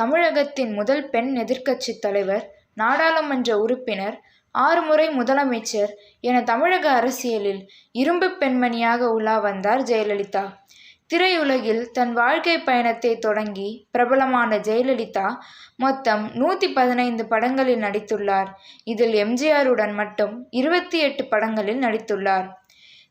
தமிழகத்தின் முதல் பெண் எதிர்க்கட்சித் தலைவர் நாடாளுமன்ற உறுப்பினர் ஆறு முறை முதலமைச்சர் என தமிழக அரசியலில் இரும்புப் பெண்மணியாக உலா வந்தார் ஜெயலலிதா. திரையுலகில் தன் வாழ்க்கை பயணத்தை தொடங்கி பிரபலமான ஜெயலலிதா மொத்தம் நூற்றி பதினைந்து படங்களில் நடித்துள்ளார். இதில் எம்ஜிஆருடன் மட்டும் இருபத்தி எட்டு படங்களில் நடித்துள்ளார்.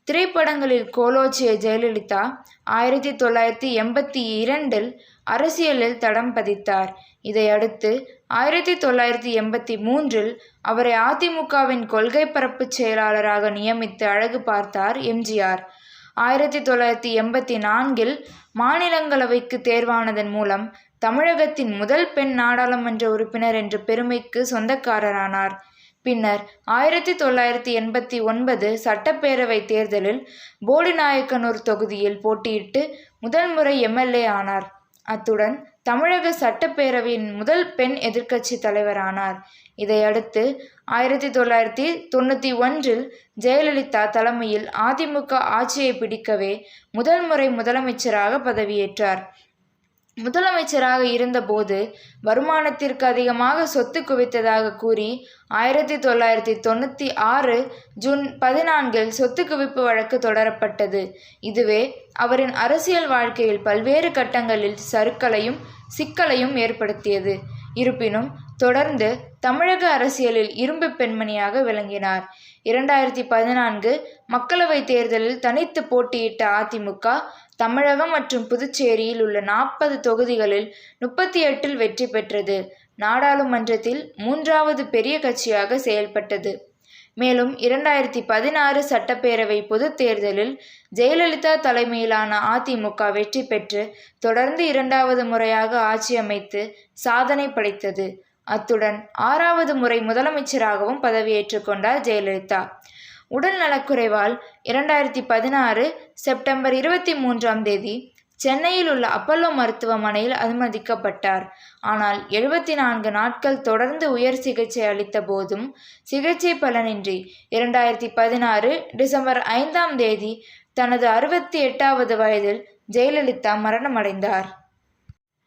திரைப்படங்களில் கோலோச்சிய ஜெயலலிதா ஆயிரத்தி தொள்ளாயிரத்தி எண்பத்தி இரண்டில் அரசியலில் தடம் பதித்தார். இதையடுத்து ஆயிரத்தி தொள்ளாயிரத்தி எண்பத்தி மூன்றில் அவரை அதிமுகவின் கொள்கை பரப்பு செயலாளராக நியமித்து அழகு பார்த்தார் எம்ஜிஆர். ஆயிரத்தி தொள்ளாயிரத்தி எண்பத்தி நான்கில் மாநிலங்களவைக்கு தேர்வானதன் மூலம் தமிழகத்தின் முதல் பெண் நாடாளுமன்ற உறுப்பினர் என்ற பெருமைக்கு சொந்தக்காரரானார். பின்னர் ஆயிரத்தி தொள்ளாயிரத்தி எண்பத்தி ஒன்பது சட்டப்பேரவை தேர்தலில் போடிநாயக்கனூர் தொகுதியில் போட்டியிட்டு முதல் முறை எம்எல்ஏ ஆனார். அத்துடன் தமிழக சட்டப்பேரவையின் முதல் பெண் எதிர்க்கட்சி தலைவரானார். இதையடுத்து ஆயிரத்தி தொள்ளாயிரத்தி தொண்ணூற்றி ஒன்றில் ஜெயலலிதா தலைமையில் அதிமுக ஆட்சியை பிடிக்கவே முதல் முறை முதலமைச்சராக பதவியேற்றார். முதலமைச்சராக இருந்தபோது வருமானத்திற்கு அதிகமாக சொத்து குவித்ததாக கூறி ஆயிரத்தி தொள்ளாயிரத்தி தொண்ணூற்றி ஆறு ஜூன் பதினான்கில் சொத்து குவிப்பு வழக்கு தொடரப்பட்டது. இதுவே அவரின் அரசியல் வாழ்க்கையில் பல்வேறு கட்டங்களில் சறுக்கலையும் சிக்கலையும் ஏற்படுத்தியது. இருப்பினும் தொடர்ந்து தமிழக அரசியலில் இரும்பு பெண்மணியாக விளங்கினார். இரண்டாயிரத்தி பதினான்கு மக்களவைத் தேர்தலில் தனித்து போட்டியிட்ட அதிமுக தமிழகம் மற்றும் புதுச்சேரியில் உள்ள நாற்பது தொகுதிகளில் முப்பத்தி எட்டில் வெற்றி பெற்றது. நாடாளுமன்றத்தில் மூன்றாவது பெரிய கட்சியாக செயல்பட்டது. மேலும் இரண்டாயிரத்தி பதினாறு சட்டப்பேரவை பொதுத் தேர்தலில் ஜெயலலிதா தலைமையிலான அதிமுக வெற்றி பெற்று தொடர்ந்து இரண்டாவது முறையாக ஆட்சி அமைத்து சாதனை படைத்தது. அத்துடன் ஆறாவது முறை முதலமைச்சராகவும் பதவியேற்றுக் கொண்டார் ஜெயலலிதா. உடல் நலக்குறைவால் இரண்டாயிரத்தி பதினாறு செப்டம்பர் இருபத்தி மூன்றாம் தேதி சென்னையில் உள்ள அப்பல்லோ மருத்துவமனையில் அனுமதிக்கப்பட்டார். ஆனால் எழுபத்தி நான்கு நாட்கள் தொடர்ந்து உயர் சிகிச்சை அளித்த போதும் சிகிச்சை பலனின்றி இரண்டாயிரத்தி பதினாறு டிசம்பர் ஐந்தாம் தேதி தனது அறுபத்தி எட்டாவது வயதில் ஜெயலலிதா மரணமடைந்தார்.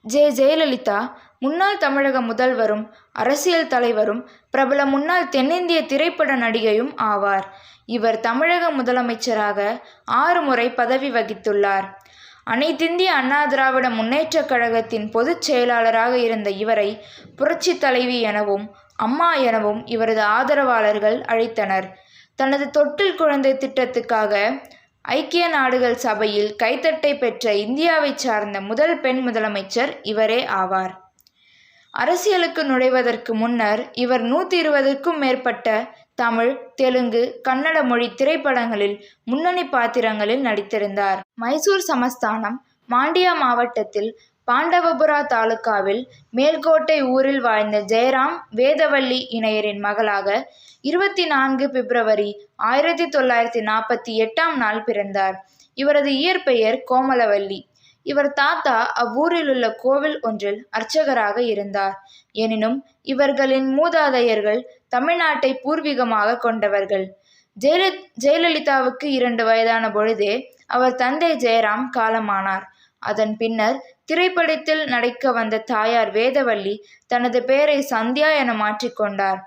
ஜெ. ஜெயலலிதா முன்னாள் தமிழக முதல்வரும் அரசியல் தலைவரும் பிரபல முன்னாள் தென்னிந்திய திரைப்பட நடிகையும் ஆவார். இவர் தமிழக முதலமைச்சராக ஆறு முறை பதவி வகித்துள்ளார். அனைத்திந்திய அண்ணா திராவிட முன்னேற்றக் கழகத்தின் பொதுச் செயலாளராக இருந்த இவரை புரட்சி தலைவி எனவும் அம்மா எனவும் இவரது ஆதரவாளர்கள் அழைத்தனர். தனது தொட்டில் குழந்தை திட்டத்துக்காக ஐக்கிய நாடுகள் சபையில் கைத்தட்டை பெற்ற இந்தியாவைச் சார்ந்த முதல் பெண் முதலமைச்சர் இவரே ஆவார். அரசியலுக்கு நுழைவதற்கு முன்னர் இவர் நூற்றி இருபதுக்கும் மேற்பட்ட தமிழ் தெலுங்கு கன்னட மொழி திரைப்படங்களில் முன்னணி பாத்திரங்களில் நடித்திருந்தார். மைசூர் சமஸ்தானம் மாண்டியா மாவட்டத்தில் பாண்டவபுரா தாலுகாவில் மேல்கோட்டை ஊரில் வாழ்ந்த ஜெயராம் வேதவள்ளி இணையரின் மகளாக இருபத்தி நான்கு பிப்ரவரி ஆயிரத்தி தொள்ளாயிரத்தி நாற்பத்தி எட்டாம் நாள் பிறந்தார். இவரது இயற்பெயர் கோமலவல்லி. இவர் தாத்தா அவ்வூரில் உள்ள கோவில் ஒன்றில் அர்ச்சகராக இருந்தார். எனினும் இவர்களின் மூதாதையர்கள் தமிழ்நாட்டை பூர்வீகமாக கொண்டவர்கள். ஜெயல ஜெயலலிதாவுக்கு இரண்டு வயதான பொழுதே அவர் தந்தை ஜெயராம் காலமானார். அதன் பின்னர் திரைப்படத்தில் நடிக்க வந்த தாயார் வேதவள்ளி தனது பெயரை சந்தியா என மாற்றிக்கொண்டார்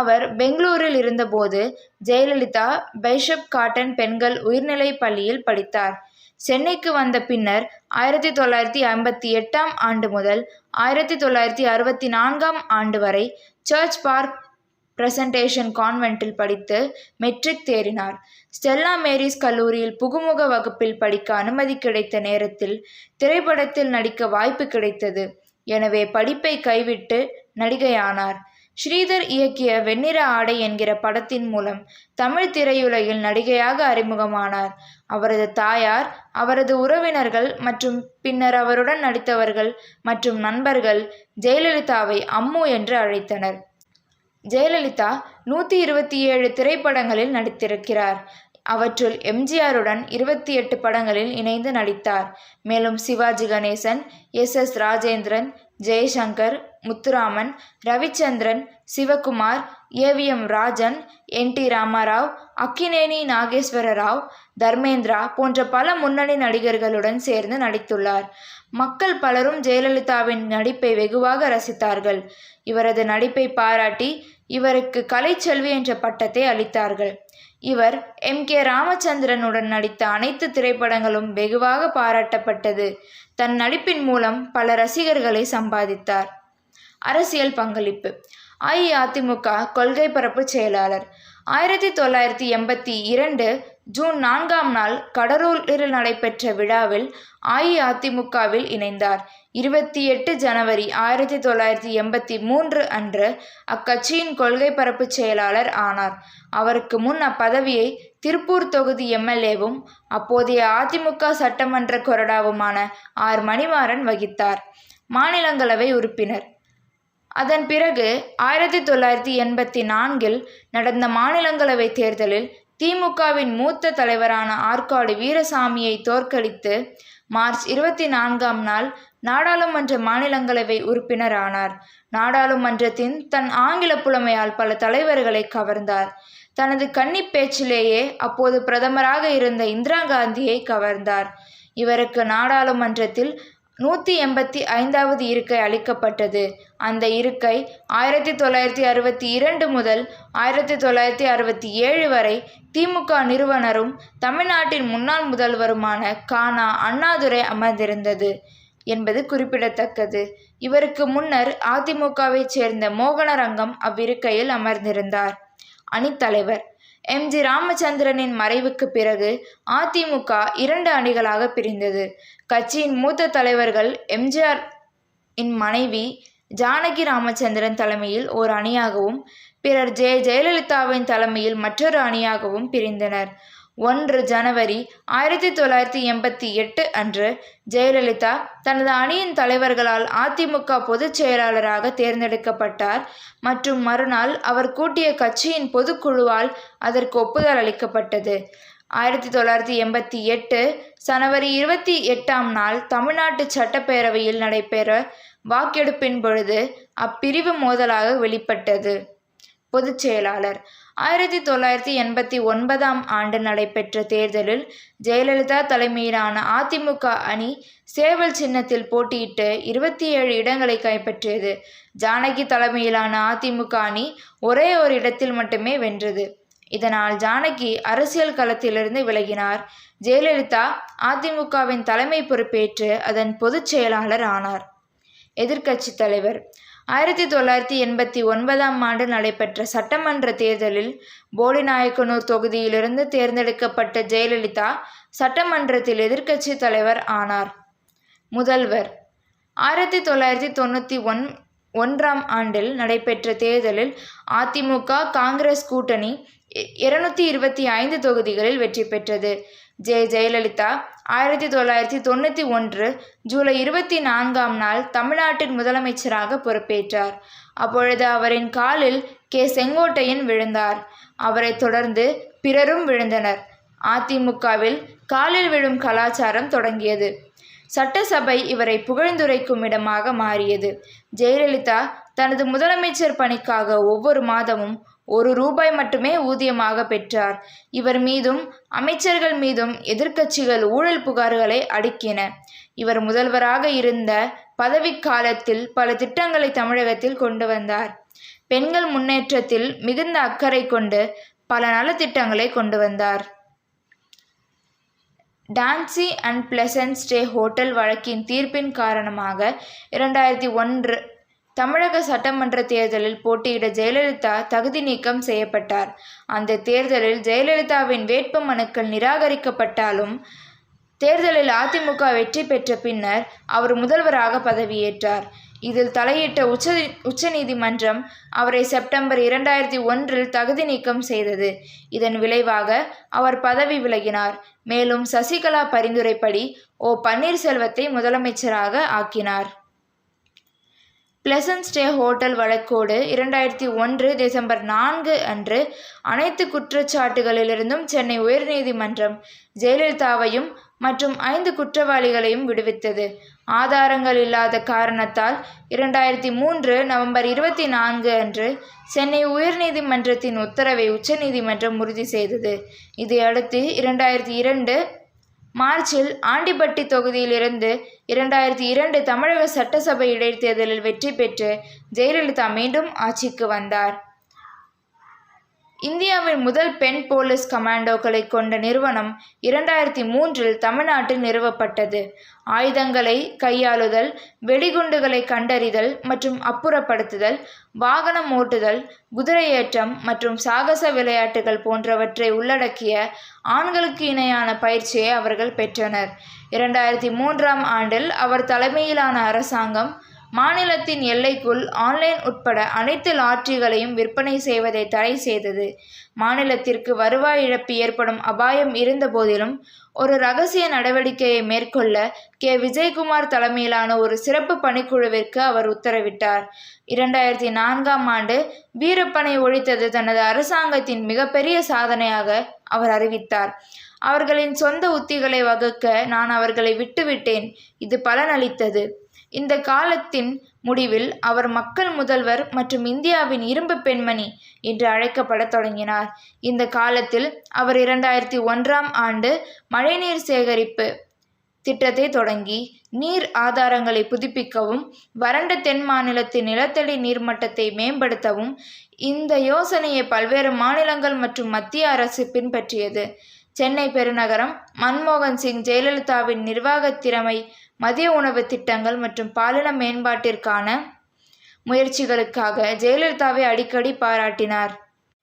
அவர் பெங்களூரில் இருந்தபோது ஜெயலலிதா பைஷப் காட்டன் பெண்கள் உயர்நிலைப் பள்ளியில் படித்தார். சென்னைக்கு வந்த பின்னர் ஆயிரத்தி தொள்ளாயிரத்தி ஐம்பத்தி எட்டாம் ஆண்டு முதல் ஆயிரத்தி தொள்ளாயிரத்தி அறுபத்தி நான்காம் ஆண்டு வரை சர்ச் பார்க் பிரசன்டேஷன் கான்வென்ட்டில் படித்து மெட்ரிக் தேறினார். ஸ்டெல்லா மேரிஸ் கல்லூரியில் புகுமுக வகுப்பில் படிக்க அனுமதி கிடைத்த நேரத்தில் திரைப்படத்தில் நடிக்க வாய்ப்பு கிடைத்தது. எனவே படிப்பை கைவிட்டு நடிகையானார். ஸ்ரீதர் இயக்கிய வெண்ணிற ஆடை என்கிற படத்தின் மூலம் தமிழ் திரையுலகில் நடிகையாக அறிமுகமானார். அவரது தாயார் அவரது உறவினர்கள் மற்றும் பின்னர் அவருடன் நடித்தவர்கள் மற்றும் நண்பர்கள் ஜெயலலிதாவை அம்மு என்று அழைத்தனர். ஜெயலலிதா நூற்றி இருபத்தி ஏழு திரைப்படங்களில் நடித்திருக்கிறார். அவற்றுள் எம்ஜிஆருடன் இருபத்தி எட்டு படங்களில் இணைந்து நடித்தார். மேலும் Sivaji Ganesan S S Rajendran Jaishankar Muthuraman Ravichandran Sivakumar AVM Rajan N T Rama Rao Akkineni Nageswara Rao Dharmendra போன்ற பல முன்னணி நடிகர்களுடன் சேர்ந்து நடித்துள்ளார். மக்கள் பலரும் ஜெயலலிதாவின் நடிப்பை வெகுவாக ரசித்தார்கள். இவரது நடிப்பை பாராட்டி இவருக்கு கலைச்செல்வி என்ற பட்டத்தை அளித்தார்கள். இவர் எம் கே ராமச்சந்திரனுடன் நடித்த அனைத்து திரைப்படங்களும் வெகுவாக பாராட்டப்பட்டது. தன் நடிப்பின் மூலம் பல ரசிகர்களை சம்பாதித்தார். அரசியல் பங்களிப்பு. அஇஅதிமுக கொள்கை பரப்பு செயலாளர். ஆயிரத்தி தொள்ளாயிரத்தி எண்பத்தி இரண்டு ஜூன் நான்காம் நாள் கடலூரில் நடைபெற்ற விழாவில் அஇஅதிமுகவில் இணைந்தார். இருபத்தி எட்டு ஜனவரி ஆயிரத்தி தொள்ளாயிரத்தி எண்பத்தி மூன்று அன்று அக்கட்சியின் கொள்கை பரப்பு செயலாளர் ஆனார். அவருக்கு முன் அப்பதவியை திருப்பூர் தொகுதி எம்எல்ஏவும் அப்போதைய அதிமுக சட்டமன்ற கொறடாவுமான ஆர். மணிமாறன் வகித்தார். மாநிலங்களவை உறுப்பினர். அதன் பிறகு ஆயிரத்தி தொள்ளாயிரத்தி எண்பத்தி நான்கில் நடந்த மாநிலங்களவை தேர்தலில் திமுகவின் மூத்த தலைவரான ஆற்காடு வீரசாமியை தோற்கடித்து மார்ச் இருபத்தி நான்காம் நாள் நாடாளுமன்ற மாநிலங்களவை உறுப்பினர் ஆனார் நாடாளுமன்றத்தின் தன் ஆங்கில புலமையால் பல தலைவர்களை கவர்ந்தார். தனது கன்னி பேச்சிலேயே அப்போது பிரதமராக இருந்த இந்திரா காந்தியை கவர்ந்தார். இவருக்கு நாடாளுமன்றத்தில் நூற்றி எண்பத்தி ஐந்தாவது இருக்கை அளிக்கப்பட்டது. அந்த இருக்கை ஆயிரத்தி தொள்ளாயிரத்தி அறுபத்தி இரண்டு முதல் ஆயிரத்தி தொள்ளாயிரத்தி அறுபத்தி ஏழு வரை திமுக நிறுவனரும் தமிழ்நாட்டின் முன்னாள் முதல்வருமான கானா அண்ணாதுரை அமர்ந்திருந்தது என்பது குறிப்பிடத்தக்கது. இவருக்கு முன்னர் அதிமுகவைச் சேர்ந்த மோகனரங்கம் அவ்விருக்கையில் அமர்ந்திருந்தார். அணித்தலைவர் எம். ஜி. ராமச்சந்திரனின் மறைவுக்கு பிறகு அதிமுக இரண்டு அணிகளாக பிரிந்தது. கட்சியின் மூத்த தலைவர்கள் எம்ஜிஆர் இன் மனைவி ஜானகி ராமச்சந்திரன் தலைமையில் ஓர் அணியாகவும் பிறர் ஜெய ஜெயலலிதாவின் தலைமையில் மற்றொரு அணியாகவும் பிரிந்தனர். ஒன்று ஜனவரி ஆயிரத்தி தொள்ளாயிரத்தி எண்பத்தி எட்டு அன்று ஜெயலலிதா தனது அணியின் தலைவர்களால் அதிமுக பொதுச் செயலாளராக தேர்ந்தெடுக்கப்பட்டார். மற்றும் மறுநாள் அவர் கூட்டிய கட்சியின் பொதுக்குழுவால் அதற்கு ஒப்புதல் அளிக்கப்பட்டது. ஆயிரத்தி தொள்ளாயிரத்தி எண்பத்தி எட்டு சனவரி இருபத்தி எட்டாம் நாள் தமிழ்நாட்டு சட்டப்பேரவையில் நடைபெற வாக்கெடுப்பின் பொழுது அப்பிரிவு மோதலாக வெளிப்பட்டது. பொதுச் செயலாளர் ஆயிரத்தி தொள்ளாயிரத்தி எண்பத்தி ஒன்பதாம் ஆண்டு நடைபெற்ற தேர்தலில் ஜெயலலிதா தலைமையிலான அதிமுக அணி சேவல் சின்னத்தில் போட்டியிட்டு இருபத்தி ஏழு இடங்களை கைப்பற்றியது. ஜானகி தலைமையிலான அதிமுக அணி ஒரே ஒரு இடத்தில் மட்டுமே வென்றது. இதனால் ஜானகி அரசியல் களத்திலிருந்து விலகினார். ஜெயலலிதா அதிமுகவின் தலைமை பொறுப்பேற்று அதன் பொதுச் செயலாளர் ஆனார். எதிர்க்கட்சித் தலைவர் ஆயிரத்தி தொள்ளாயிரத்தி எண்பத்தி ஒன்பதாம் ஆண்டு நடைபெற்ற சட்டமன்ற தேர்தலில் போடிநாயக்கனூர் தொகுதியிலிருந்து தேர்ந்தெடுக்கப்பட்ட ஜெயலலிதா சட்டமன்றத்தில் எதிர்க்கட்சி தலைவர் ஆனார். முதல்வர். ஆயிரத்தி தொள்ளாயிரத்தி தொண்ணூற்றி ஒன் ஒன்றாம் ஆண்டில் நடைபெற்ற தேர்தலில் அதிமுக காங்கிரஸ் கூட்டணி இருநூத்தி இருபத்தி ஐந்து தொகுதிகளில் வெற்றி பெற்றது. ஜெ ஜெயலலிதா ஆயிரத்தி தொள்ளாயிரத்தி தொண்ணூற்றி ஒன்று ஜூலை இருபத்தி நான்காம் நாள் தமிழ்நாட்டின் முதலமைச்சராக பொறுப்பேற்றார். அப்பொழுது அவரின் காலில் கே. செங்கோட்டையன் விழுந்தார். அவரைத் தொடர்ந்து பிறரும் விழுந்தனர். அதிமுகவில் காலில் விழும் கலாச்சாரம் தொடங்கியது. சட்டசபை இவரை புகழ்ந்துரைக்கும் இடமாக மாறியது. ஜெயலலிதா தனது முதலமைச்சர் பணிக்காக ஒவ்வொரு மாதமும் ஒரு ரூபாய் மட்டுமே ஊதியமாக பெற்றார். இவர் மீதும் அமைச்சர்கள் மீதும் எதிர்க்கட்சிகள் ஊழல் புகார்களை அடுக்கின. இவர் முதல்வராக இருந்த பதவிக்காலத்தில் பல திட்டங்களை தமிழகத்தில் கொண்டு வந்தார். பெண்கள் முன்னேற்றத்தில் மிகுந்த அக்கறை கொண்டு பல நலத்திட்டங்களை கொண்டு வந்தார். TANSI and pleasant stay hotel வழக்கின் தீர்ப்பின் காரணமாக இரண்டாயிரத்தி ஒன்று தமிழக சட்டமன்ற தேர்தலில் போட்டியிட ஜெயலலிதா தகுதி நீக்கம் செய்யப்பட்டார். அந்த தேர்தலில் ஜெயலலிதாவின் வேட்பு மனுக்கள் நிராகரிக்கப்பட்டாலும் தேர்தலில் அதிமுக வெற்றி பெற்ற பின்னர் அவர் முதல்வராக பதவியேற்றார். இதில் தலையிட்ட உச்ச உச்சநீதிமன்றம் அவரை செப்டம்பர் இரண்டாயிரத்தி ஒன்றில் தகுதி நீக்கம் செய்தது. இதன் விளைவாக அவர் பதவி விலகினார். மேலும் சசிகலா பரிந்துரைப்படி ஓ பன்னீர்செல்வத்தை முதலமைச்சராக ஆக்கினார். பிளசன்ட் ஸ்டே ஹோட்டல் வழக்கோடு இரண்டாயிரத்தி ஒன்று டிசம்பர் நான்கு அன்று அனைத்து குற்றச்சாட்டுகளிலிருந்தும் சென்னை உயர்நீதிமன்றம் ஜெயலலிதாவையும் மற்றும் ஐந்து குற்றவாளிகளையும் விடுவித்தது. ஆதாரங்கள் இல்லாத காரணத்தால் இரண்டாயிரத்தி மூன்று நவம்பர் இருபத்தி நான்கு அன்று சென்னை உயர்நீதிமன்றத்தின் உத்தரவை உச்சநீதிமன்றம் உறுதி செய்தது. இதையடுத்து இரண்டாயிரத்தி இரண்டு மார்ச்சில் ஆண்டிப்பட்டி தொகுதியிலிருந்து இரண்டாயிரத்தி இரண்டு தமிழக சட்டசபை இடைத்தேர்தலில் வெற்றி பெற்று ஜெயலலிதா மீண்டும் ஆட்சிக்கு வந்தார். இந்தியாவின் முதல் பெண் போலீஸ் கமாண்டோக்களை கொண்ட நிறுவனம் இரண்டாயிரத்தி மூன்றில் தமிழ்நாட்டில் நிறுவப்பட்டது. ஆயுதங்களை கையாளுதல் வெடிகுண்டுகளை கண்டறிதல் மற்றும் அப்புறப்படுத்துதல் வாகனம் ஓட்டுதல் குதிரையேற்றம் மற்றும் சாகச விளையாட்டுகள் போன்றவற்றை உள்ளடக்கிய ஆண்களுக்கு இணையான பயிற்சியை அவர்கள் பெற்றனர். இரண்டாயிரத்தி மூன்றாம் ஆண்டில் அவர் தலைமையிலான அரசாங்கம் மாநிலத்தின் எல்லைக்குள் ஆன்லைன் உட்பட அனைத்து லாட்டரிகளையும் விற்பனை செய்வதை தடை செய்தது. மாநிலத்திற்கு வருவாய் இழப்பு ஏற்படும் அபாயம் இருந்தபோதிலும் ஒரு ரகசிய நடவடிக்கையை மேற்கொள்ள கே. விஜயகுமார் தலைமையிலான ஒரு சிறப்பு பணிக்குழுவிற்கு அவர் உத்தரவிட்டார். இரண்டாயிரத்தி நான்காம் ஆண்டு வீரப்பனை ஒழித்தது தனது அரசாங்கத்தின் மிகப்பெரிய சாதனையாக அவர் அறிவித்தார். அவர்களின் சொந்த உத்திகளை வகுக்க நான் அவர்களை விட்டுவிட்டேன். இது பலனளித்தது. இந்த காலத்தின் முடிவில் அவர் மக்கள் முதல்வர் மற்றும் இந்தியாவின் இரும்பு பெண்மணி என்று அழைக்கப்பட தொடங்கினார். இந்த காலத்தில் அவர் இரண்டாயிரத்தி ஒன்றாம் ஆண்டு மழைநீர் சேகரிப்பு திட்டத்தை தொடங்கி நீர் ஆதாரங்களை புதுப்பிக்கவும் வறண்ட தென் மாநிலத்தின் நிலத்தடி நீர்மட்டத்தை மேம்படுத்தவும் இந்த யோசனையை பல்வேறு மாநிலங்கள் மற்றும் மத்திய அரசு பின்பற்றியது. சென்னை பெருநகரம் மன்மோகன் சிங் ஜெயலலிதாவின் நிர்வாகத் திறமை மதிய உணவு திட்டங்கள் மற்றும் பாலின மேம்பாட்டிற்கான முயற்சிகளுக்காக ஜெயலலிதாவை அடிக்கடி பாராட்டினார்.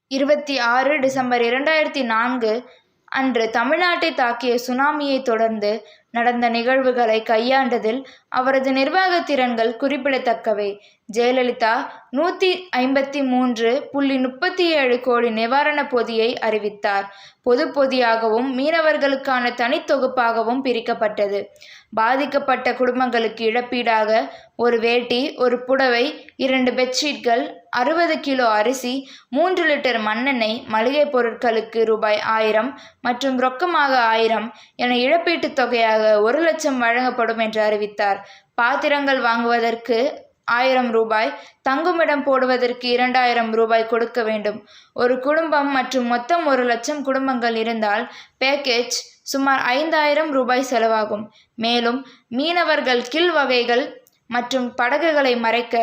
இருபத்தி ஆறு டிசம்பர் இரண்டாயிரத்தி நான்கு அன்று தமிழ்நாட்டை தாக்கிய சுனாமியை தொடர்ந்து நடந்த நிகழ்வுகளை கையாண்டதில் அவரது நிர்வாக திறன்கள் குறிப்பிடத்தக்கவை. ஜெயலலிதா நூற்றி ஐம்பத்தி மூன்று புள்ளி முப்பத்தி ஏழு கோடி நிவாரணப் பொதியை அறிவித்தார். பொது பொதியாகவும் மீனவர்களுக்கான தனித்தொகுப்பாகவும் பிரிக்கப்பட்டது. பாதிக்கப்பட்ட குடும்பங்களுக்கு இழப்பீடாக ஒரு வேட்டி ஒரு புடவை இரண்டு பெட்ஷீட்கள் அறுபது கிலோ அரிசி மூன்று லிட்டர் மண்ணெண்ணெய் மளிகை பொருட்களுக்கு ரூபாய் ஆயிரம் மற்றும் ரொக்கமாக ஆயிரம் என இழப்பீட்டுத் தொகையாக ஒரு லட்சம் வழங்கப்படும் என்று அறிவித்தார். பாத்திரங்கள் வாங்குவதற்கு ஆயிரம் ரூபாய். தங்குமிடம் போடுவதற்கு இரண்டாயிரம் ரூபாய் கொடுக்க வேண்டும். ஒரு குடும்பம் மற்றும் மொத்தம் ஒரு லட்சம் குடும்பங்கள் இருந்தால் பேக்கேஜ் சுமார் ஐந்தாயிரம் ரூபாய் செலவாகும். மேலும் மீனவர்கள் கில் வகைகள் மற்றும் படகுகளை மறைக்க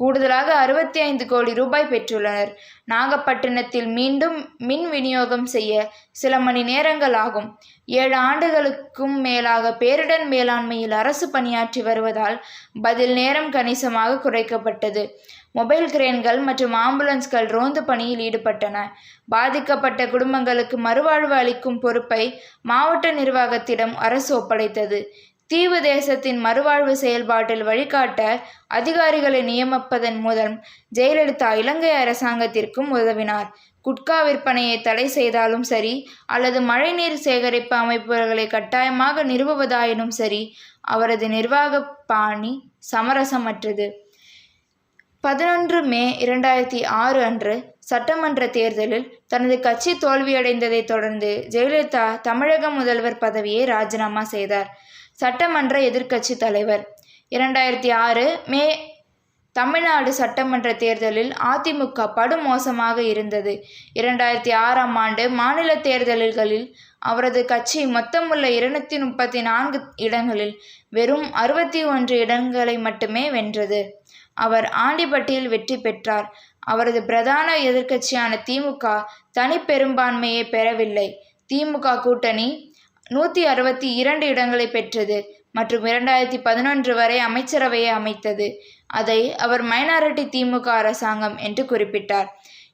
கூடுதலாக அறுபத்தி ஐந்து கோடி ரூபாய் பெற்றுள்ளனர். நாகப்பட்டினத்தில் மீண்டும் மின் விநியோகம் செய்ய சில மணி நேரங்கள் ஆகும். ஏழு ஆண்டுகளுக்கும் மேலாக பேரிடர் மேலாண்மையில் அரசு பணியாற்றி வருவதால் பதில் நேரம் கணிசமாக குறைக்கப்பட்டது. மொபைல் கிரேன்கள் மற்றும் ஆம்புலன்ஸ்கள் ரோந்து பணியில் ஈடுபட்டன. பாதிக்கப்பட்ட குடும்பங்களுக்கு மறுவாழ்வு அளிக்கும் பொறுப்பை மாவட்ட நிர்வாகத்திடம் அரசு ஒப்படைத்தது. தீவு தேசத்தின் மறுவாழ்வு செயல்பாட்டில் வழிகாட்ட அதிகாரிகளை நியமிப்பதன் மூலம் ஜெயலலிதா இலங்கை அரசாங்கத்திற்கும் உதவினார். குட்கா விற்பனையை தடை செய்தாலும் சரி அல்லது மழைநீர் சேகரிப்பு அமைப்புகளை கட்டாயமாக நிறுவுவதாயினும் சரி அவரது நிர்வாக பாணி சமரசமற்றது. பதினொன்று மே இரண்டாயிரத்தி ஆறு அன்று சட்டமன்ற தேர்தலில் தனது கட்சி தோல்வியடைந்ததைத் தொடர்ந்து ஜெயலலிதா தமிழக முதல்வர் பதவியை ராஜினாமா செய்தார். சட்டமன்ற எதிர்க்கட்சி தலைவர். இரண்டாயிரத்தி ஆறு மே தமிழ்நாடு சட்டமன்ற தேர்தலில் அதிமுக படுமோசமாக இருந்தது. இரண்டாயிரத்தி ஆறாம் ஆண்டு மாநில தேர்தல்களில் அவரது கட்சி மொத்தமுள்ள இருநூத்தி முப்பத்தி நான்கு இடங்களில் வெறும் அறுபத்தி ஒன்று இடங்களை மட்டுமே வென்றது. அவர் ஆண்டிப்பட்டியில் வெற்றி பெற்றார். அவரது பிரதான எதிர்க்கட்சியான திமுக தனி பெரும்பான்மையை பெறவில்லை. திமுக கூட்டணி நூற்றி அறுபத்தி இரண்டு இடங்களை பெற்றது மற்றும் இரண்டாயிரத்தி பதினொன்று வரை அமைச்சரவையை அமைத்தது. அதை அவர் மைனாரிட்டி திமுக அரசாங்கம் என்று குறிப்பிட்டார்.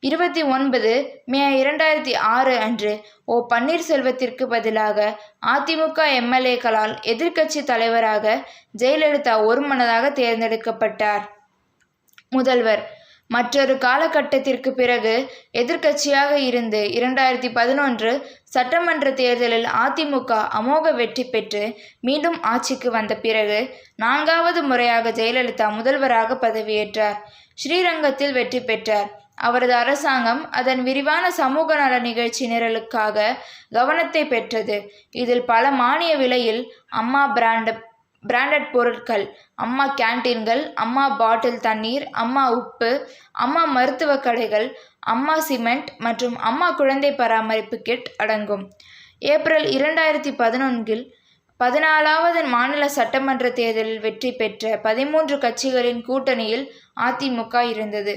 இருபத்தி ஒன்பது மே இரண்டாயிரத்தி ஆறு அன்று ஓ பன்னீர்செல்வத்திற்கு பதிலாக அதிமுக எம்எல்ஏக்களால் எதிர்க்கட்சி தலைவராக ஜெயலலிதா ஒருமனதாக தேர்ந்தெடுக்கப்பட்டார். முதல்வர் மற்றொரு காலகட்டத்திற்கு பிறகு எதிர்க்கட்சியாக இருந்து இரண்டாயிரத்தி பதினொன்று சட்டமன்ற தேர்தலில் அதிமுக அமோக வெற்றி பெற்று மீண்டும் ஆட்சிக்கு வந்த பிறகு நான்காவது முறையாக ஜெயலலிதா முதல்வராக பதவியேற்றார். ஸ்ரீரங்கத்தில் வெற்றி பெற்றார். அவரது அரசாங்கம் அதன் விரிவான சமூக நல நிகழ்ச்சி நிரலுக்காக கவனத்தை பெற்றது. இதில் பல மானிய விலையில் அம்மா பிராண்ட் பிராண்டட் பொருட்கள் அம்மா கேன்டீன்கள் அம்மா பாட்டில் தண்ணீர் அம்மா உப்பு அம்மா மருத்துவ கடைகள் அம்மா சிமெண்ட் மற்றும் அம்மா குழந்தை பராமரிப்பு கிட் அடங்கும். ஏப்ரல் இரண்டாயிரத்தி பதினொன்றில் பதினாலாவது மாநில சட்டமன்ற தேர்தலில் வெற்றி பெற்ற பதிமூன்று கட்சிகளின் கூட்டணியில் அதிமுக இருந்தது.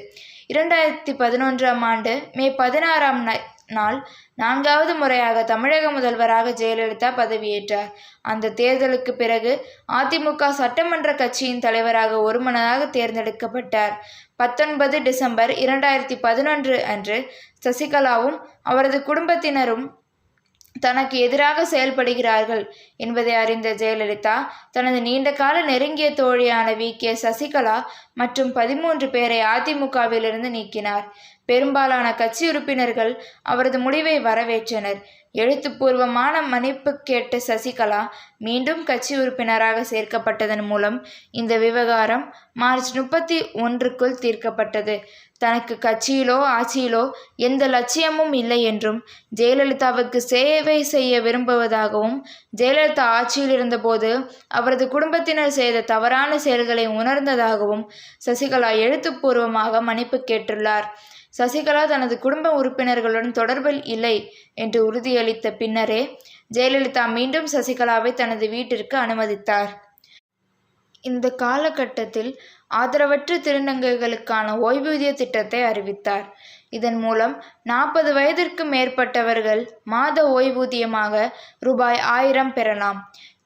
இரண்டாயிரத்தி பதினொன்றாம் ஆண்டு மே பதினாறாம் நாள். நான்காவது முறையாக தமிழக முதல்வராக ஜெயலலிதா பதவியேற்றார். அந்த தேர்தலுக்கு பிறகு அதிமுக சட்டமன்ற கட்சியின் தலைவராக ஒருமனதாக தேர்ந்தெடுக்கப்பட்டார். பத்தொன்பது டிசம்பர் இரண்டாயிரத்தி பதினொன்று அன்று சசிகலாவும் அவரது குடும்பத்தினரும் தனக்கு எதிராக செயல்படுகிறார்கள் என்பதை அறிந்த ஜெயலலிதா தனது நீண்டகால நெருங்கிய தோழியான வி. கே. சசிகலா மற்றும் பதிமூன்று பேரை அதிமுகவிலிருந்து நீக்கினார். பெரும்பாலான கட்சி உறுப்பினர்கள் அவரது முடிவை வரவேற்றனர். எழுத்துப்பூர்வமான மன்னிப்பு கேட்ட சசிகலா மீண்டும் கட்சி உறுப்பினராக சேர்க்கப்பட்டதன் மூலம் இந்த விவகாரம் மார்ச் முப்பத்தி ஒன்றுக்குள் தீர்க்கப்பட்டது. தனக்கு கட்சியிலோ ஆட்சியிலோ எந்த லட்சியமும் இல்லை என்றும் ஜெயலலிதாவுக்கு சேவை செய்ய விரும்புவதாகவும் ஜெயலலிதா ஆட்சியில் இருந்தபோது அவரது குடும்பத்தினர் செய்த தவறான செயல்களை உணர்ந்ததாகவும் சசிகலா எழுத்துப்பூர்வமாக மன்னிப்பு கேட்டுள்ளார். சசிகலா தனது குடும்ப உறுப்பினர்களுடன் தொடர்பில் இல்லை என்று உறுதியளித்த பின்னரே ஜெயலலிதா மீண்டும் சசிகலாவை தனது வீட்டிற்கு அனுமதித்தார். இந்த காலகட்டத்தில் ஆதரவற்ற திருநங்கைகளுக்கான ஓய்வூதிய திட்டத்தை அறிவித்தார். இதன் மூலம் நாற்பது வயதிற்கு மேற்பட்டவர்கள் மாத ஓய்வூதியமாக ரூபாய் ஆயிரம் பெறலாம்.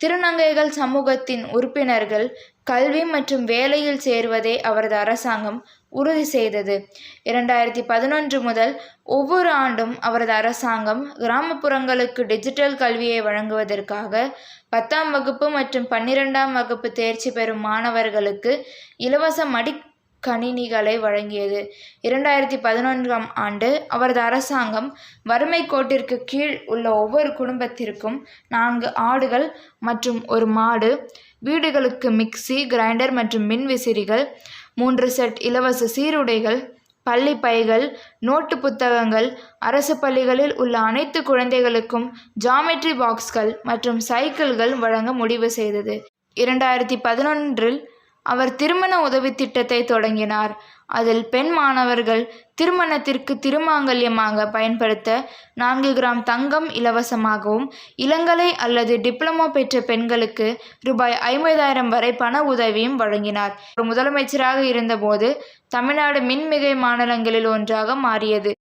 திருநங்கைகள் சமூகத்தின் உறுப்பினர்கள் கல்வி மற்றும் வேலையில் சேருவதை அவரது அரசாங்கம் உறுதி செய்தது. இரண்டாயிரத்தி பதினொன்று முதல் ஒவ்வொரு ஆண்டும் அவரது அரசாங்கம் கிராமப்புறங்களுக்கு டிஜிட்டல் கல்வியை வழங்குவதற்காக பத்தாம் வகுப்பு மற்றும் பன்னிரெண்டாம் வகுப்பு தேர்ச்சி பெறும் மாணவர்களுக்கு இலவச மடி கணினிகளை வழங்கியது. இரண்டாயிரத்தி பதினொன்றாம் ஆண்டு அவரது அரசாங்கம் வறுமை கோட்டிற்கு கீழ் உள்ள ஒவ்வொரு குடும்பத்திற்கும் நான்கு ஆடுகள் மற்றும் ஒரு மாடு வீடுகளுக்கு மிக்சி கிரைண்டர் மற்றும் மின் விசிறிகள் மூன்று செட் இலவச சீருடைகள் பள்ளி பைகள் நோட்டு புத்தகங்கள் அரசு பள்ளிகளில் உள்ள அனைத்து குழந்தைகளுக்கும் ஜாமெட்ரி பாக்ஸ்கள் மற்றும் சைக்கிள்கள் வழங்க முடிவு செய்தது. இரண்டாயிரத்தி பதினொன்றில் அவர் திருமண உதவி திட்டத்தை தொடங்கினார். அதில் பெண் மாணவர்கள் திருமணத்திற்கு திருமாங்கல்யமாக பயன்படுத்த நான்கு கிராம் தங்கம் இலவசமாகவும் இளங்கலை அல்லது டிப்ளமோ பெற்ற பெண்களுக்கு ரூபாய் ஐம்பதாயிரம் வரை பண உதவியும் வழங்கினார். ஒரு முதலமைச்சராக இருந்தபோது தமிழ்நாடு மின்மிகை மாநிலங்களில் ஒன்றாக மாறியது.